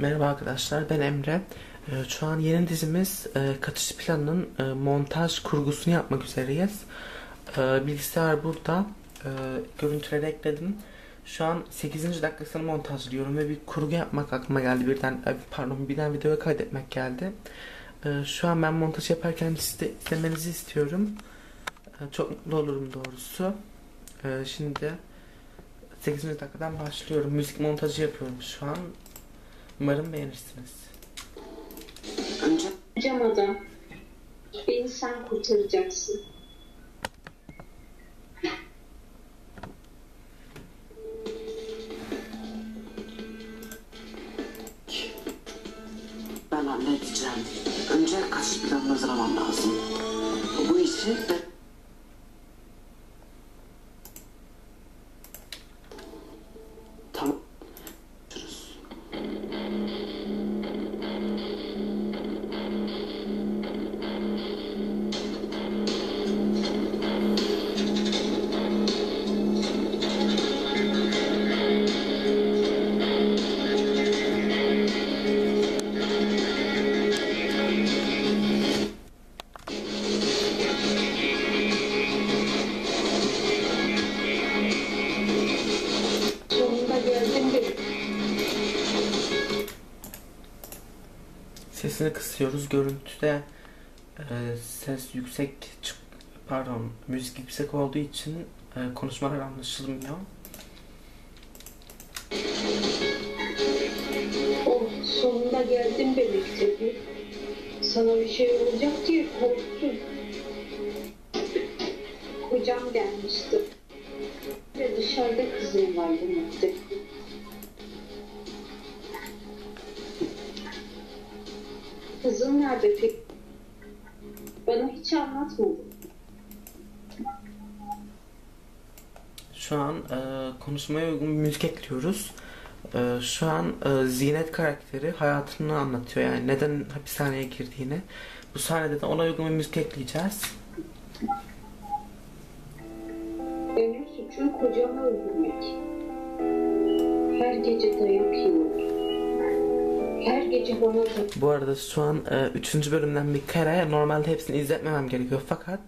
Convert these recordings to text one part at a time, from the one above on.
Merhaba arkadaşlar ben Emre. Ee, Şu an yeni dizimiz e, Kaçış Planı'nın e, montaj kurgusunu yapmak üzereyiz. Ee, Bilgisayar burada. Görüntüleri ekledim. Şu an 8. dakikasını montajlıyorum ve bir kurgu yapmak aklıma geldi birden. e, Pardon birden videoya kaydetmek geldi. Şu an ben montaj yaparken siz de izlemenizi istiyorum. Çok mutlu olurum doğrusu. Şimdi 8. dakikadan başlıyorum. Müzik montajı yapıyorum şu an. Umarım beğenirsiniz. Önce Hocam adam, beni sen kurtaracaksın. ben halledeceğim. Önce kaçış planını hazırlamam lazım. Bu işi ben... Sesini kısıyoruz. Görüntüde e, ses yüksek çık pardon müzik yüksek olduğu için e, konuşmalar anlaşılmıyor. Sonunda geldin be mektebi. Sana bir şey olacak diye korktum. Hocam gelmişti. Ve dışarıda kızım var bu Kızın nerede peki? Bana hiç anlatmadın. Şu an e, konuşmaya uygun bir müzik ekliyoruz. E, şu an e, Zinet karakteri hayatını anlatıyor yani neden hapishaneye girdiğini. Bu sahnede de ona uygun bir müzik ekleyeceğiz. Benim suçum kocamı öldürmek. Her gece dayak yiyor. Her gece da Bu arada şu an 3. bölümden bir kere normalde hepsini izletmemem gerekiyor fakat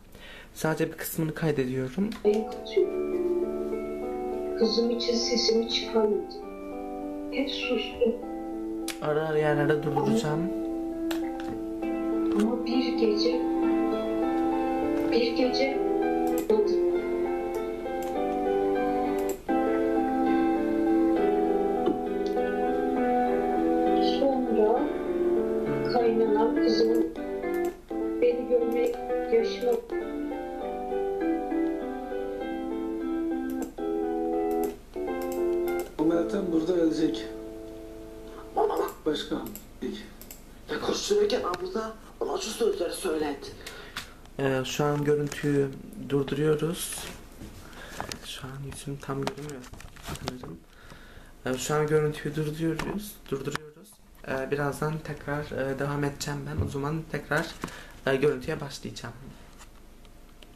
sadece bir kısmını kaydediyorum. Kızım için sesimi çıkarmadı. Hep sustum. Ara ara yerlerde durduracağım. Ama bir gece bir gece yaşıma Bu Meltem burada ölecek. Ona bak. Başka. Ve koştururken abla ona şu sözleri söylet. Ee, şu an görüntüyü durduruyoruz. Şu an yüzüm tam görünmüyor sanırım. Ee, şu an görüntüyü durduruyoruz. Durduruyoruz. Ee, birazdan tekrar e, devam edeceğim ben. O zaman tekrar e, görüntüye başlayacağım.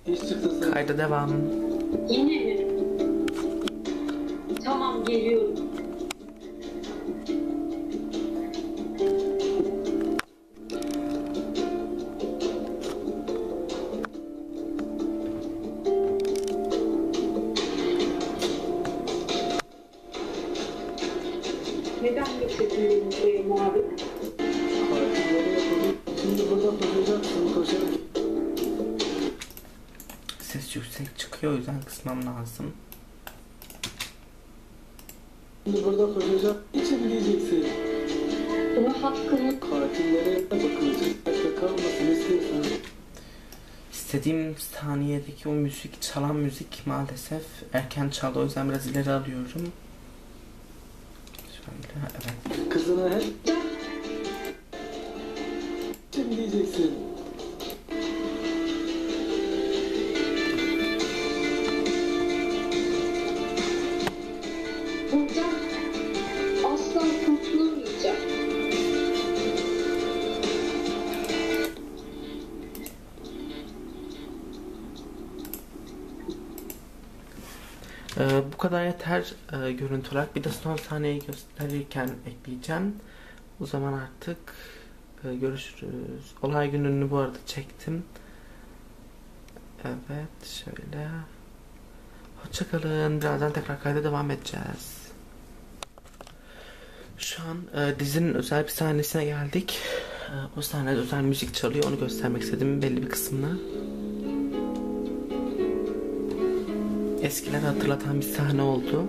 Kayda devam. Yine mi? Tamam geliyorum. Neden getirdin beni yapalım. Şimdi burada koşacaksın. Koşarak. Yüksek çıkıyor o yüzden kısmam lazım. Şimdi burada koşacak. İçin diyeceksin. Buna hakkımı Katillere bakılacak. Dakika kalmasın istiyorsan. İstediğim saniyedeki o müzik, çalan müzik maalesef erken çaldı. O yüzden biraz ileri alıyorum. Şöyle, evet. Kızına hep İçin diyeceksin. Ee, bu kadar yeter e, görüntü olarak. Bir de son sahneyi gösterirken ekleyeceğim. O zaman artık e, görüşürüz. Olay gününü bu arada çektim. Evet şöyle. Hoşçakalın. Birazdan tekrar kayda devam edeceğiz. Şu an e, dizinin özel bir sahnesine geldik. E, o sahnede özel müzik çalıyor. Onu göstermek istedim belli bir kısmını. Eskileri hatırlatan bir sahne oldu.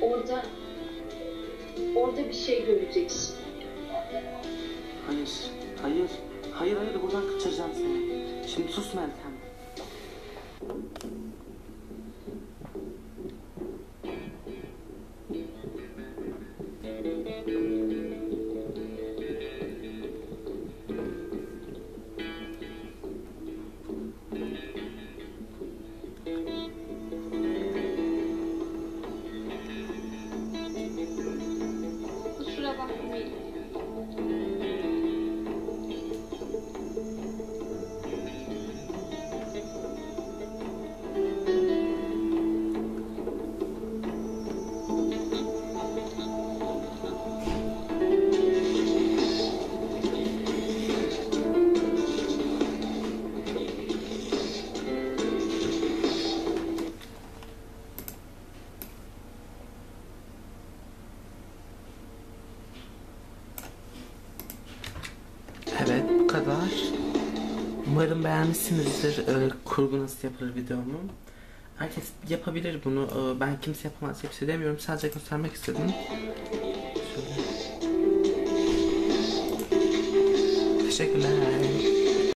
Orada orada bir şey göreceksin. Hayır, hayır. Hayır hayır buradan kaçıracağım seni. Şimdi sus Meltem. Umarım beğenmişsinizdir e, kurgu nasıl yapılır videomu. Herkes yapabilir bunu. E, ben kimse yapamaz hepsi demiyorum. Sadece göstermek istedim. Şöyle. Teşekkürler.